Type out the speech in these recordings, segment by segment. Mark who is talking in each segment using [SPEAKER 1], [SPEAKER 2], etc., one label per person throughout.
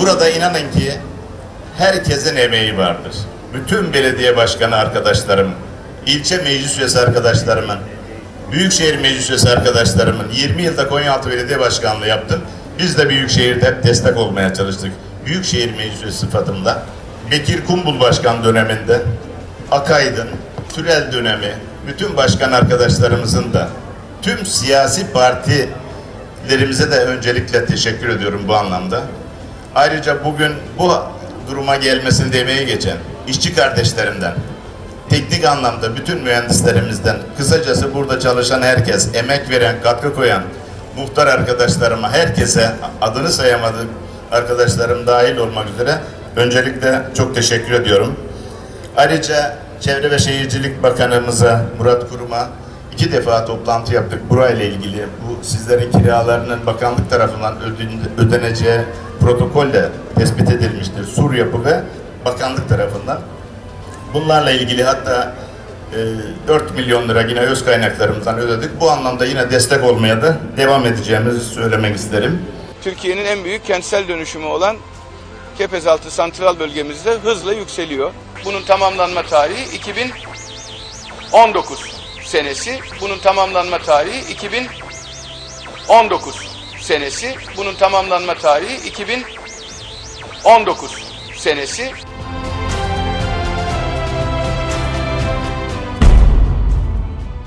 [SPEAKER 1] Burada inanın ki herkesin emeği vardır. Bütün belediye başkanı arkadaşlarım, ilçe meclis üyesi arkadaşlarımın, Büyükşehir Meclis Üyesi arkadaşlarımın 20 yılda Konyaaltı Belediye Başkanlığı yaptım. Biz de Büyükşehir'de hep destek olmaya çalıştık. Büyükşehir Meclis Üyesi sıfatımda. Bekir Kumbul Başkan döneminde, Akaydın, Türel dönemi, bütün başkan arkadaşlarımızın da tüm siyasi partilerimize de öncelikle teşekkür ediyorum bu anlamda. Ayrıca bugün bu duruma gelmesini demeye geçen işçi kardeşlerimden, teknik anlamda bütün mühendislerimizden, kısacası burada çalışan herkes, emek veren, katkı koyan, muhtar arkadaşlarıma, herkese adını sayamadık arkadaşlarım dahil olmak üzere öncelikle çok teşekkür ediyorum. Ayrıca Çevre ve Şehircilik Bakanımıza Murat Kurum'a iki defa toplantı yaptık burayla ilgili. Bu sizlerin kiralarının bakanlık tarafından öden- ödeneceği protokolle tespit edilmiştir. Sur yapı ve bakanlık tarafından. Bunlarla ilgili hatta e, 4 milyon lira yine öz kaynaklarımızdan ödedik. Bu anlamda yine destek olmaya da devam edeceğimizi söylemek isterim.
[SPEAKER 2] Türkiye'nin en büyük kentsel dönüşümü olan Kepezaltı Santral bölgemizde hızla yükseliyor. Bunun tamamlanma tarihi 2019 senesi. Bunun tamamlanma tarihi 2019 senesi. Bunun tamamlanma tarihi 2019 senesi.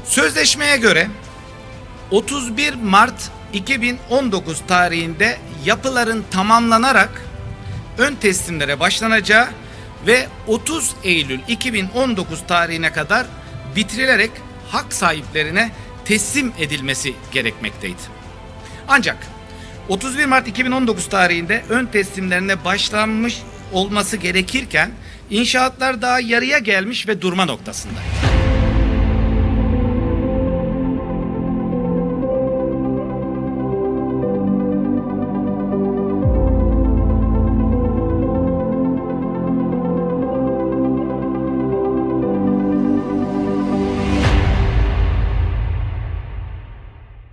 [SPEAKER 3] Sözleşmeye göre 31 Mart 2019 tarihinde yapıların tamamlanarak ön teslimlere başlanacağı ve 30 Eylül 2019 tarihine kadar bitirilerek hak sahiplerine teslim edilmesi gerekmekteydi. Ancak 31 Mart 2019 tarihinde ön teslimlerine başlanmış olması gerekirken inşaatlar daha yarıya gelmiş ve durma noktasında.